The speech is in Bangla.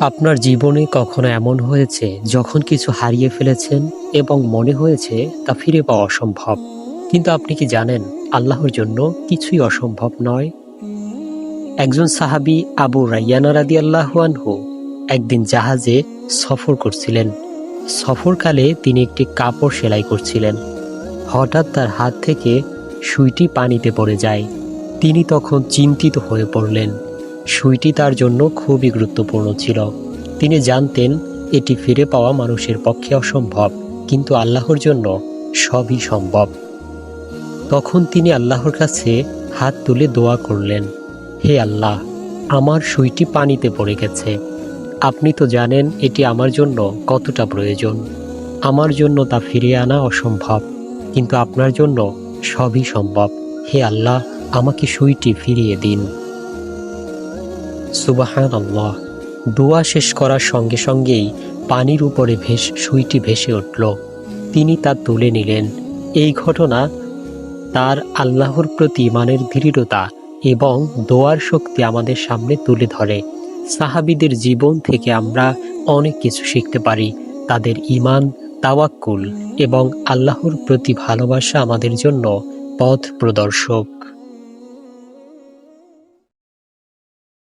আপনার জীবনে কখনো এমন হয়েছে যখন কিছু হারিয়ে ফেলেছেন এবং মনে হয়েছে তা ফিরে পাওয়া অসম্ভব? কিন্তু আপনি কি জানেন আল্লাহর জন্য কিছুই অসম্ভব নয়? একজন সাহাবী আবু রাইয়ানা রাদি আল্লাহানহু একদিন জাহাজে সফর করছিলেন। সফরকালে তিনি একটি কাপড় সেলাই করছিলেন। হঠাৎ তার হাত থেকে সুইটি পানিতে পড়ে যায়। তিনি তখন চিন্তিত হয়ে পড়লেন। সুইটি তার জন্য খুবই গুরুত্বপূর্ণ ছিল। তিনি জানতেন, এটি ফিরে পাওয়া মানুষের পক্ষে অসম্ভব, কিন্তু আল্লাহর জন্য সবই সম্ভব। তখন তিনি আল্লাহর কাছে হাত তুলে দোয়া করলেন, হে আল্লাহ, আমার সুইটি পানিতে পড়ে গেছে। আপনি তো জানেন, এটি আমার জন্য কতটা প্রয়োজন। আমার জন্য তা ফিরিয়ে আনা অসম্ভব, কিন্তু আপনার জন্য সবই সম্ভব। হে আল্লাহ, আমাকে সুইটি ফিরিয়ে দিন। সুবাহান আল্লাহ দোয়া শেষ করার সঙ্গে সঙ্গেই পানির উপরে ভেস সুইটি ভেসে উঠল। তিনি তা তুলে নিলেন। এই ঘটনা তার আল্লাহর প্রতি মানের দৃঢ়তা এবং দোয়ার শক্তি আমাদের সামনে তুলে ধরে। সাহাবিদের জীবন থেকে আমরা অনেক কিছু শিখতে পারি। তাদের ইমান তাওয়াক্কুল এবং আল্লাহর প্রতি ভালোবাসা আমাদের জন্য পথ প্রদর্শক।